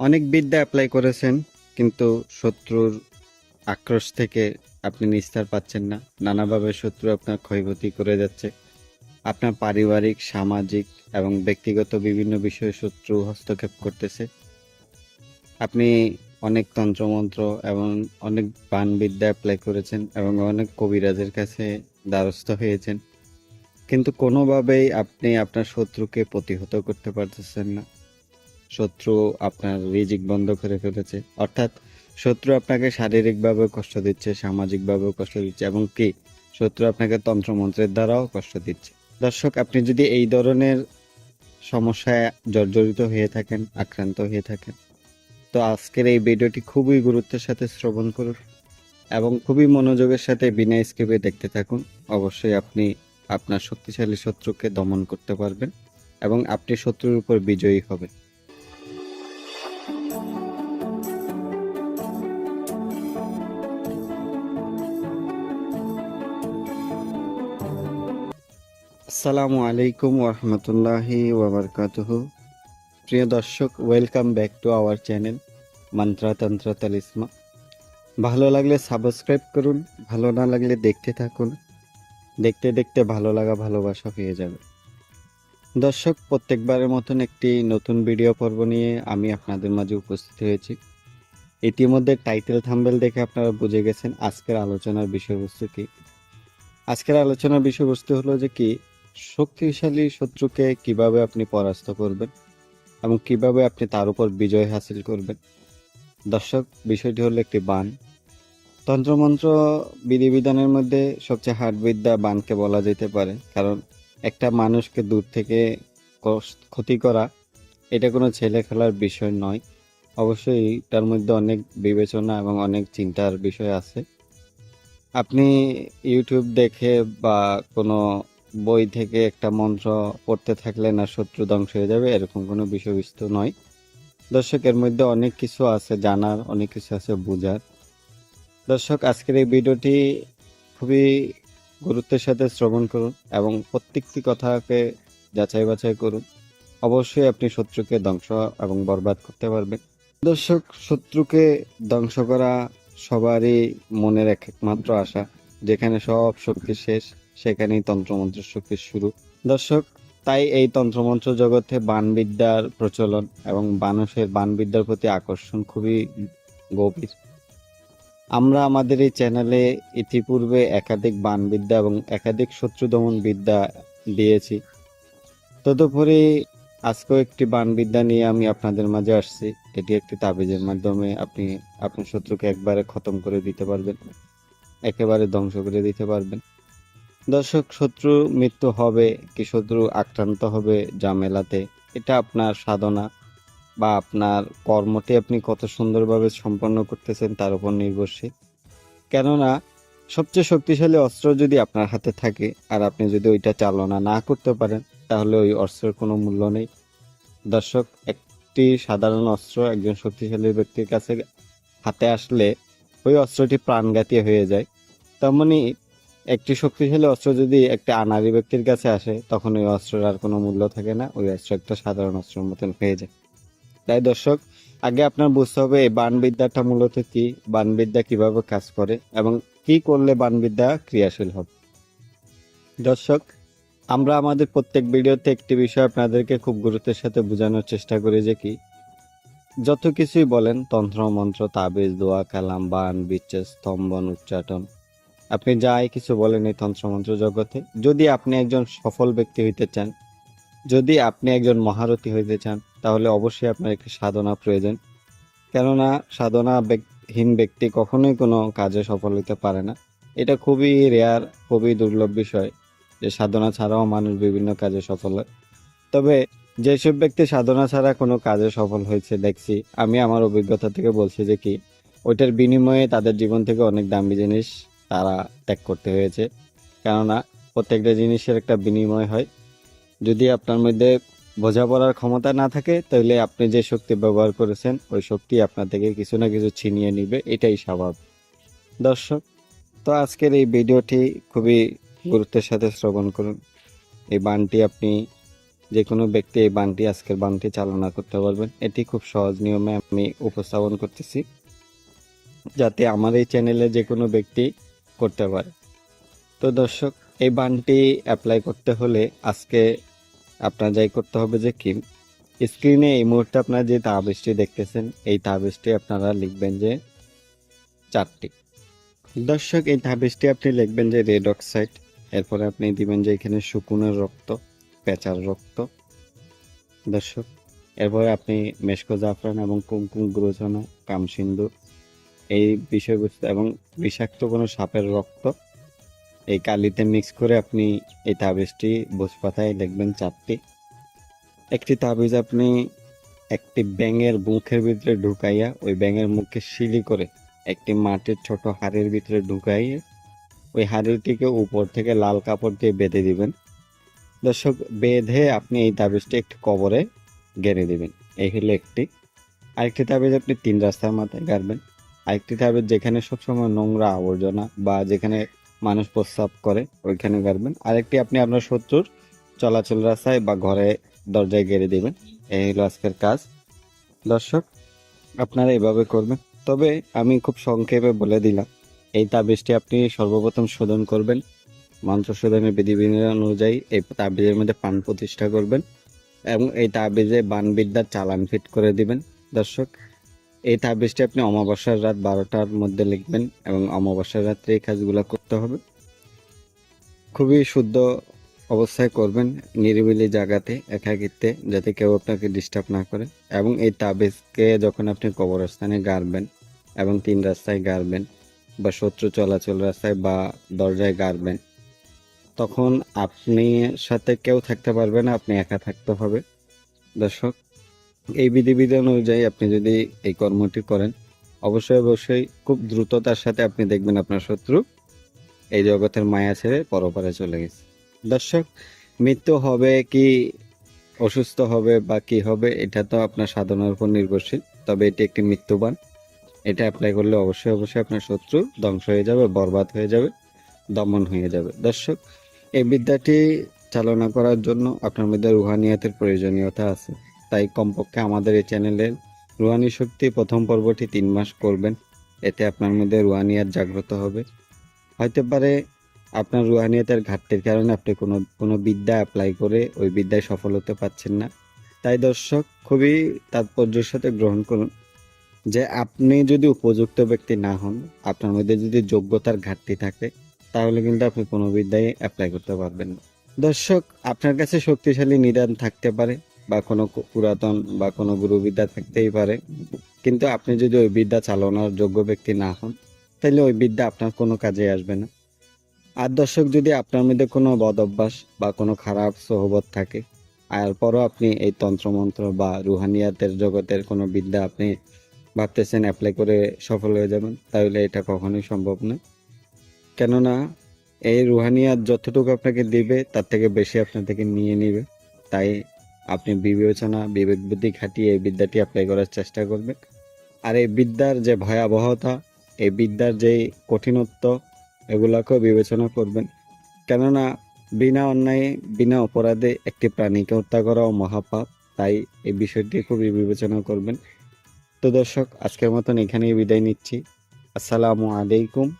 অনেক বিদ্যা অ্যাপ্লাই করেছেন, কিন্তু শত্রুর আক্রোশ থেকে আপনি নিস্তার পাচ্ছেন না। নানাভাবে শত্রু আপনার ক্ষয়ক্ষতি করে যাচ্ছে। আপনার পারিবারিক, সামাজিক এবং ব্যক্তিগত বিভিন্ন বিষয়ে শত্রু হস্তক্ষেপ করতেছে। আপনি অনেক তন্ত্রমন্ত্র এবং অনেক বানবিদ্যা অ্যাপ্লাই করেছেন এবং অনেক কবিরাজের কাছে দ্বারস্থ হয়েছেন। কিন্তু কোনোভাবেই আপনি আপনার শত্রুকে প্রতিহত করতে পারতেছেন না। শত্রু আপনার রিজিক বন্ধ করে ফেলেছে। অর্থাৎ শত্রু আপনাকে শারীরিকভাবে কষ্ট দিচ্ছে, সামাজিকভাবেও কষ্ট দিচ্ছে এবং কি? শত্রু আপনাকে তন্ত্রমন্ত্রের দ্বারাও কষ্ট দিচ্ছে। দর্শক, আপনি যদি এই ধরনের সমস্যায় জর্জরিত হয়ে থাকেন, আক্রান্ত হয়ে থাকেন, তো আজকের এই ভিডিওটি খুবই গুরুত্বের সাথে শ্রবণ করুন এবং খুবই মনোযোগের সাথে বিনা স্কিপে দেখতে থাকুন। অবশ্যই আপনি আপনার শক্তিশালী শত্রুকে দমন করতে পারবেন এবং আপনি শত্রুর উপর বিজয়ী হবেন। আসসালামু আলাইকুম ওরহমতুল্লাহি ওবরকাতুহু প্রিয় দর্শক, welcome back to our channel মন্ত্রতন্ত্র তালিসমা। ভালো লাগলে সাবস্ক্রাইব করুন, ভালো না লাগলে দেখতে থাকুন। দেখতে দেখতে ভালো লাগা ভালোবাসা হয়ে যাবে। দর্শক, প্রত্যেকবারের মতন একটি নতুন ভিডিও পর্ব নিয়ে আমি আপনাদের মাঝে উপস্থিত হয়েছি। ইতিমধ্যে টাইটেল থাম্বেল দেখে আপনারা বুঝে গেছেন আজকের আলোচনার বিষয়বস্তু কি। আজকের আলোচনার বিষয়বস্তু হলো যে কি শক্তিশালী শত্রুকে কীভাবে আপনি পরাস্ত করবেন এবং কীভাবে আপনি তার উপর বিজয় হাসিল করবেন? দর্শক, বিষয়টি হলো একটি বান। তন্ত্রমন্ত্র বিধিবিধানের মধ্যে সবচেয়ে হার্ড বিদ্যা বানকে বলা যেতে পারে, কারণ একটা মানুষকে দূর থেকে ক্ষতি করা, এটা কোনো ছেলে খেলার বিষয় নয়। অবশ্যই তার মধ্যে অনেক বিবেচনা এবং অনেক চিন্তার বিষয় আছে। আপনি ইউটিউব দেখে বা কোনো বই থেকে একটা মন্ত্র পড়তে থাকলে না শত্রু ধ্বংস হয়ে যাবে, এরকম কোনো বিষয়বস্তু নয়। দর্শকের মধ্যে অনেক কিছু আছে জানার, অনেক কিছু আছে বোঝার। দর্শক, আজকের এই ভিডিওটি খুবই গুরুত্বের সাথে শ্রবণ করুন এবং প্রত্যেকটি কথাকে যাচাই বাছাই করুন। অবশ্যই আপনি শত্রুকে ধ্বংস এবং বরবাদ করতে পারবেন। দর্শক, শত্রুকে ধ্বংস করা সবারই মনের এক একমাত্র আশা, যেখানে সব শক্তি শেষ। সেখানেই তন্ত্রমন্ত্র শক্তি শুরু। দর্শক, তাই এই তন্ত্রমন্ত্র জগতে বানবিদ্যার প্রচলন এবং মানুষের বানবিদ্যার প্রতি আকর্ষণ খুবই গভীর। আমরা আমাদের এই চ্যানেলে ইতিপূর্বে একাধিক বানবিদ্যা এবং একাধিক শত্রু দমন বিদ্যা দিয়েছি। তদুপরি আজকেও একটি বানবিদ্যা নিয়ে আমি আপনাদের মাঝে আসছি। এটি একটি তাবিজের মাধ্যমে আপনি আপনার শত্রুকে একবারে খতম করে দিতে পারবেন, একেবারে ধ্বংস করে দিতে পারবেন। দর্শক, শত্রু মৃত্যু হবে কি শত্রু আক্রান্ত হবে জামেলাতে, এটা আপনার সাধনা বা আপনার কর্মটি আপনি কত সুন্দরভাবে সম্পন্ন করতেছেন তার উপর নির্ভরশীল। কেননা, সবচেয়ে শক্তিশালী অস্ত্র যদি আপনার হাতে থাকে আর আপনি যদি ওইটা চালনা না করতে পারেন, তাহলে ওই অস্ত্রের কোনো মূল্য নেই। দর্শক, একটি সাধারণ অস্ত্র একজন শক্তিশালী ব্যক্তির কাছে হাতে আসলে ওই অস্ত্রটি প্রাণঘাতী হয়ে যায়। তেমনি একটি শক্তিশালী অস্ত্র যদি একটা আনারি ব্যক্তির কাছে আসে, তখন ওই অস্ত্রের আর কোনো মূল্য থাকে না, ওই অস্ত্র একটা সাধারণ অস্ত্রের মতন হয়ে যায়। তাই দর্শক, আগে আপনার বুঝতে হবে এই বানবিদ্যাটা মূলত কি, বানবিদ্যা কীভাবে কাজ করে এবং কি করলে বানবিদ্যা ক্রিয়াশীল হবে। দর্শক, আমরা আমাদের প্রত্যেক ভিডিওতে একটি বিষয় আপনাদেরকে খুব গুরুত্বের সাথে বোঝানোর চেষ্টা করি যে কি, যত কিছুই বলেন তন্ত্র, মন্ত্র, তাবিজ, দোয়া, কালাম, বান, বিচ্ছেদ, স্তম্ভন, উচ্চাটন আপনি যাই কিছু বলেন এই তন্ত্রমন্ত্র জগতে, যদি আপনি একজন সফল ব্যক্তি হইতে চান, যদি আপনি একজন মহারথী হইতে চান, তাহলে অবশ্যই আপনার একটি সাধনা প্রয়োজন। কেননা সাধনা ব্যক- হীন ব্যক্তি কখনোই কোনো কাজে সফল হতে পারে না। এটা খুবই রেয়ার খুবই দুর্লভ বিষয় যে সাধনা ছাড়াও মানুষ বিভিন্ন কাজে সফল হয়। তবে যেসব ব্যক্তি সাধনা ছাড়া কোনো কাজে সফল হয়েছে, দেখছি, আমি আমার অভিজ্ঞতা থেকে বলছি যে কি, ওইটার বিনিময়ে তাদের জীবন থেকে অনেক দামি জিনিস তারা ত্যাগ করতে হয়েছে। কেননা, প্রত্যেকটা জিনিসের একটা বিনিময় হয়। যদি আপনার মধ্যে বোঝাপড়ার ক্ষমতা না থাকে, তাহলে আপনি যে শক্তি ব্যবহার করেছেন, ওই শক্তি আপনার থেকে কিছু না কিছু ছিনিয়ে নিবে। এটাই স্বাভাবিক দর্শক, তো আজকের এই ভিডিওটি খুবই গুরুত্বের সাথে শ্রবণ করুন। এই বানটি আপনি যে কোনো ব্যক্তি এই বানটি, আজকের বানটি চালনা করতে পারবেন। এটি খুব সহজ নিয়মে আমি উপস্থাপন করতেছি। যাতে আমার এই চ্যানেলে যে কোনো ব্যক্তি করতে পারে। তো দর্শক, এই বানটি অ্যাপ্লাই করতে হলে আজকে আপনার যাই করতে হবে যে কি স্ক্রিনে এই মুহূর্তে আপনারা যে তাবিজটি দেখতেছেন, এই তাবিজটি আপনারা লিখবেন যে চারটি। দর্শক, এই তাবিজটি আপনি লিখবেন যে রেড অক্সাইড এরপরে আপনি দিবেন যে এখানে শুকুনের রক্ত, পেঁচার রক্ত। দর্শক, এরপরে আপনি মেশকো জাফরান এবং কুমকুম গুরুচনা কামসিন্দু এই বিষয়বস্তু এবং বিষাক্ত কোনো সাপের রক্ত এই কালিতে মিক্স করে আপনি এই তাবিজটি পাতায় দেখবেন চারটি। একটি তাবিজ আপনি একটি ব্যাঙের মুখের ভিতরে ঢুকাইয়া ওই ব্যাঙের মুখকে শিলি করে একটি মাটির ছোট হাড়ির ভিতরে ঢুকাইয়ে ওই হাড়িটিকে উপর থেকে লাল কাপড় দিয়ে বেঁধে দিবেন। দর্শক, বেঁধে আপনি এই তাবিজটি একটি কবরে গেড়ে দিবেন। এই হলো একটি। আরেকটি তাবিজ আপনি তিন রাস্তার মাথায় গাড়বেন। আরেকটি তাবিজ যেখানে সবসময় নোংরা আবর্জনা বা যেখানে মানুষ প্রস্রাব করে, ওইখানে গাড়বেন। আরেকটি আপনি আপনার শত্রুর চলাচল রাস্তায় বা ঘরে দরজায় গেড়ে দিবেন। এই হলো আজকের কাজ। দর্শক, আপনারা এভাবে করবেন। তবে আমি খুব সংক্ষেপে বলে দিলাম, এই তাবিজটি আপনি সর্বপ্রথম শোধন করবেন। মন্ত্র শোধনের বিধিবিধান অনুযায়ী এই তাবিজের মধ্যে পান প্রতিষ্ঠা করবেন এবং এই তাবিজে বানবিদ্যার চালান ফিট করে দিবেন। দর্শক এই তাবিজটি আপনি অমাবস্যার রাত বারোটার মধ্যে লিখবেন এবং অমাবস্যার রাত্রে এই কাজগুলো করতে হবে। খুবই শুদ্ধ অবস্থায় করবেন নিরিবিলি জায়গাতে, একাকিত্বে, যাতে কেউ আপনাকে ডিস্টার্ব না করে। এবং এই তাবিজকে যখন আপনি কবরস্থানে গাড়বেন এবং তিন রাস্তায় গাড়বেন বা শত্রু চলাচল রাস্তায় বা দরজায় গাড়বেন, তখন আপনি সাথে কেউ থাকতে পারবে না, আপনি একা থাকতে হবে। দর্শক এই বিধিবিধান অনুযায়ী আপনি যদি এই কর্মটি করেন, অবশ্যই অবশ্যই খুব দ্রুততার সাথে আপনি দেখবেন আপনার শত্রু এই জগতের মায়া ছেড়ে পরপারে চলে গেছে। দর্শক, মৃত্যু হবে কি অসুস্থ হবে বা কি হবে, এটা তো আপনার সাধনার উপর নির্ভরশীল। তবে এটি একটি মৃত্যুবান। এটা অ্যাপ্লাই করলে অবশ্যই অবশ্যই আপনার শত্রু ধ্বংস হয়ে যাবে, বরবাদ হয়ে যাবে, দমন হয়ে যাবে। দর্শক, এই বিদ্যাটি চালনা করার জন্য আপনার মধ্যে রুহানিয়াতের প্রয়োজনীয়তা আছে। তাই কমপক্ষে আমাদের এই চ্যানেলের রুহানি শক্তি প্রথম পর্বটি তিন মাস করবেন। এতে আপনার মধ্যে রুহানিয়াত জাগ্রত হবে। হতে পারে আপনার রুহানিয়াতের ঘাটতির কারণে আপনি কোনো কোনো বিদ্যা অ্যাপ্লাই করে ওই বিদ্যায় সফল হতে পারছেন না। তাই দর্শক, খুবই তাৎপর্যের সাথে গ্রহণ করুন যে আপনি যদি উপযুক্ত ব্যক্তি না হন, আপনার মধ্যে যদি যোগ্যতার ঘাটতি থাকে, তাহলে কিন্তু আপনি কোনো বিদ্যায় অ্যাপ্লাই করতে পারবেন না। দর্শক, আপনার কাছে শক্তিশালী নিদান থাকতে পারে। বা কোনো পুরাতন বা কোনো গুরুবিদ্যা থাকতেই পারে। কিন্তু আপনি যদি ওই বিদ্যা চালানোর যোগ্য ব্যক্তি না হন তাহলে ওই বিদ্যা আপনার কোনো কাজে আসবে না। আর দর্শক, যদি আপনার মধ্যে কোনো বদ অভ্যাস বা কোনো খারাপ সহবত থাকে, আর পরও আপনি এই তন্ত্রমন্ত্র বা রুহানিয়াতের জগতের কোনো বিদ্যা আপনি ভাবতেছেন অ্যাপ্লাই করে সফল হয়ে যাবেন, তাহলে এটা কখনোই সম্ভব নয় কেননা, এই রুহানিয়াত যতটুকু আপনাকে দিবে, তার থেকে বেশি আপনার থেকে নিয়ে নিবে। তাই আপনি বিবেচনা বিবেক বুদ্ধি খাটিয়ে এই বিদ্যাটি অ্যাপ্লাই করার চেষ্টা করবেন। আর এই বিদ্যার যে ভয়াবহতা, এই বিদ্যার যে কঠিনত্ব, এগুলাকেও বিবেচনা করবেন। কেননা, বিনা অন্যায়ে, বিনা অপরাধে একটি প্রাণীকে হত্যা করাও মহাপাপ, তাই এই বিষয়টি খুবই বিবেচনা করবেন। তো দর্শক, আজকের মতন এখানেই বিদায় নিচ্ছি। আসসালামু আলাইকুম।